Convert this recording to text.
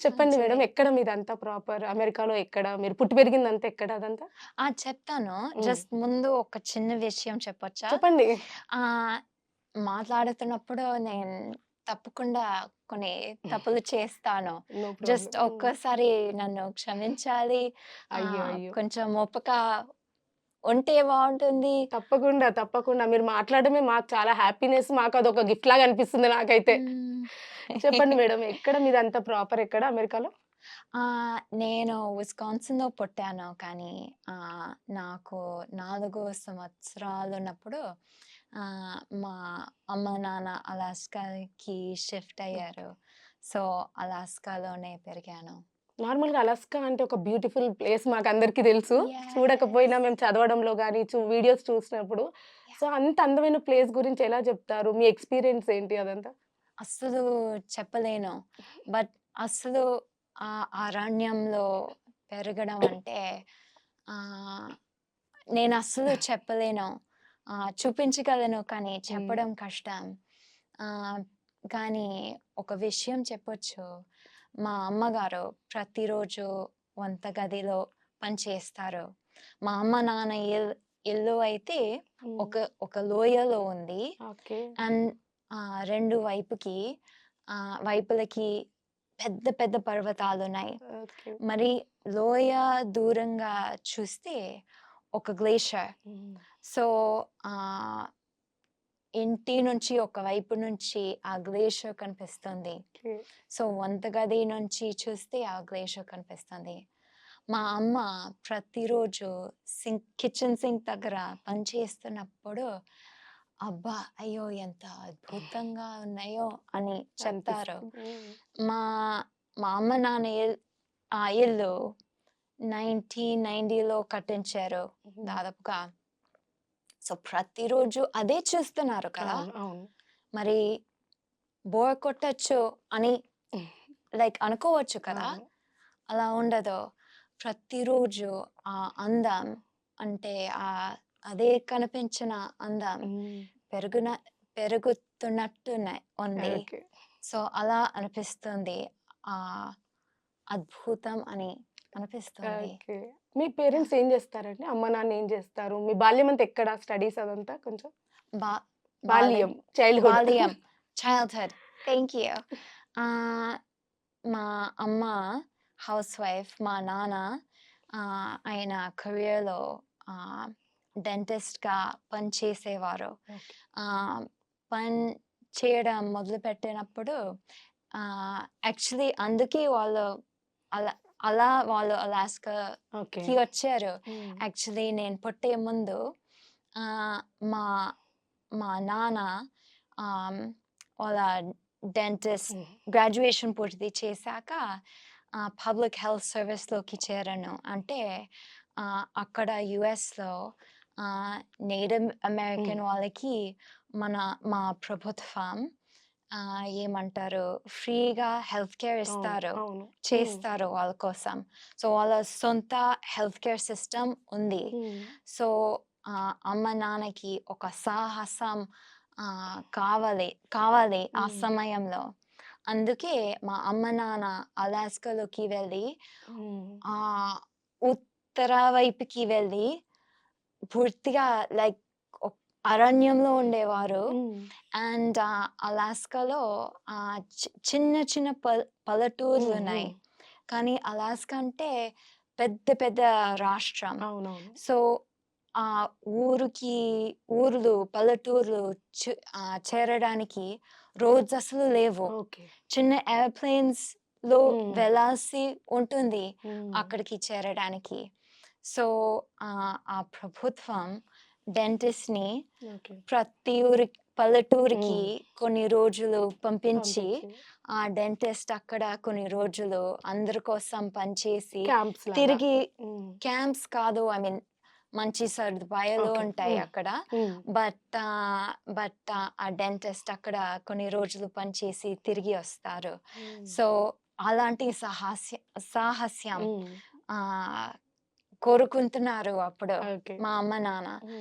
చెప్పండి. మేడం ఎక్కడ మీదంతా ప్రాపర్? అమెరికాలో ఎక్కడ? మీరు పుట్టి పెరిగిందంతా ఎక్కడ అదంతా? ఆ! చెప్తాను. జస్ట్ ముందు ఒక చిన్న విషయం చెప్పొచ్చా? చెప్పండి. ఆహ్, మాట్లాడుతున్నప్పుడు నేను తప్పకుండా కొన్ని తప్పులు చేస్తాను. జస్ట్. ఒక్కసారి నన్ను క్షమించాలి. కొంచెం ఓపిక ఉంటే బావుంటుంది. తప్పకుండా, తప్పకుండా. మీరు మాట్లాడడమే మాకు చాలా హ్యాపీనెస్. మాకదొక గిఫ్ట్ లాగా అనిపిస్తుంది నాకైతే. చెప్పండి మేడం ఎక్కడ మీదంతా ప్రాపర్ ఎక్కడ అమెరికాలో? నేను విస్కాన్సిన్‌లో పుట్టాను. కానీ నాకు 4 సంవత్సరాలున్నప్పుడు ఆహ్, మా అమ్మ, నాన్న అలాస్కాకి షిఫ్ట్. అయ్యారు. సో, అలాస్కాలోనే పెరిగాను. నార్మల్‌గా అలాస్కా అంటే ఒక బ్యూటిఫుల్ ప్లేస్ మాకందరికీ తెలుసు. చూడకపోయినా. మేము చదవడంలో గాని, చు వీడియోస్ చూసినప్పుడు. సో! అంత అందమైన ప్లేస్ గురించి ఎలా చెప్తారు? మీ ఎక్స్‌పీరియన్స్ ఏంటి అదంతా? అస్సలు చెప్పలేను. బట్ అస్సలు ఆ అరణ్యంలో పెరగడం అంటే ఆహ్, నేనస్సలు చెప్పలేను. చూపించగలను కానీ. చెప్పడం కష్టం. కానీ ఒక విషయం చెప్పొచ్చు. మా అమ్మగారు ప్రతిరోజు వంటగదిలో పని చేస్తారు. మా అమ్మ, నాన్న ఇల్ ఇల్లు అయితే. ఒక ఒక లోయలో ఉంది. ఓకే. అండ్ 2 వైపుకి ఆహ్, వైపులకి పెద్ద పెద్ద పర్వతాలున్నాయి. ఓకే. మరి లోయ దూరంగా చూస్తే ఒక గ్లేషియర్. హ్మ్. సో, ఆహ్, ఇంటి నుంచి ఒక వైపు నుంచి ఆ గ్లేషియర్ కనిపిస్తుంది. ఓకే. సో, వంటగది నుంచి చూస్తే ఆ గ్లేషియర్ కనిపిస్తుంది. మా అమ్మ ప్రతిరోజు సింక్ కిచెన్ సింక్ దగ్గర పని చేస్తున్నప్పుడు, అబ్బా! అయ్యో! ఎంత అద్భుతంగా ఉన్నాయో అని చెప్తారు. మా మా అమ్మ, నాన్న ఆ ఇల్లు 1990లో కట్టించారు హుహు. దాదాపుగా. సో, ప్రతిరోజు అదే చూస్తున్నారు కదా! మరి బోర్ కొట్టొచ్చు అని లైక్ అనుకోవచ్చు కదా! అలా ఉండదు. ప్రతిరోజు ఆ అందం అంటే ఆహ్, అదే కనిపించిన అందం. పెరుగున పెరుగుతున్నట్టునే ఉంది. సో, అలా అనిపిస్తుంది. ఆహ్, అద్భుతం అని అనిపిస్తుంది. మీ! పేరెంట్స్ ఏం చేస్తారండి? అమ్మ, నాన్న ఏం చేస్తారు? మీ బాల్యం అంతా ఎక్కడ? స్టడీస్ అదంతా కొంచెం? బాల్యం బాల్యం. చైల్డ్‌హుడ్. బాల్యం. చైల్డ్‌హుడ్. Thank you. మా అమ్మ హౌస్ వైఫ్. మా నాన్న ఆయన కెరియర్‌లో డెంటిస్ట్‌గా పని చేసేవారు. పని చేయడం మొదలుపెట్టినప్పుడు యాక్చువల్లీ అందుకే వాళ్ళు అలా అలా వాళ్ళు అలాస్కాకి ఓకే. వచ్చారు. యాక్చువల్లీ నేను పుట్టే ముందు మా మా నాన్న వాళ్ళ డెంటిస్ట్. గ్రాడ్యుయేషన్ పూర్తి చేశాక పబ్లిక్ హెల్త్ సర్వీస్‌లోకి చేరాను. అంటే అక్కడ యూఎస్‌లో నేటివ్. అమెరికన్ వాళ్ళకి మన మా ప్రభుత్వం ఏమంటారు ఫ్రీగా హెల్త్ కేర్. ఇస్తారు. చేస్తారు వాళ్ళ కోసం. సో, వాళ్ళ సొంత హెల్త్ కేర్ సిస్టమ్ ఉంది. సో, అమ్మ, నాన్నకి ఒక సాహసం కావాలి కావాలి ఆ. సమయంలో. అందుకే మా అమ్మ, నాన్న అలాస్కాలోకి వెళ్ళి. ఆహ్, ఉత్తర వైపుకి వెళ్ళి పూర్తిగా లైక్ అరణ్యంలో ఉండేవారు. అండ్ అలాస్కాలో చిన్న చిన్న పల్ హ్మ్. పల్లెటూర్లున్నాయి. హ్మ్. కానీ అలాస్కా అంటే పెద్ద పెద్ద రాష్ట్రం. సో, ఆ ఊరికి ఊర్లు, పల్లెటూర్లు చేరడానికి రోడ్స్ అసలు లేవు. చిన్న ఏరోప్లేన్స్‌లో హ్మ్. వెళ్ళాల్సి ఉంటుంది. అక్కడికి చేరడానికి. సో, ఆ ప్రభుత్వం డెంటిస్ట్‌ని ఓకే. ప్రతి ఊరి పల్లెటూరికి. కొన్ని రోజులు పంపించి, ఆ డెంటిస్ట్ అక్కడ కొన్ని రోజులు అందరి కోసం పనిచేసి. తిరిగి. క్యాంప్స్ కాదు ఐ మీన్ మంచి సదుపాయాలు. ఉంటాయి. అక్కడ. బట్ బట్ ఆ డెంటిస్ట్ అక్కడ కొన్ని రోజులు పనిచేసి తిరిగి వస్తారు. సో, అలాంటి సాహస్య సాహస్యం కోరుకుంటున్నారు అప్పుడు. మా అమ్మ, నాన్న.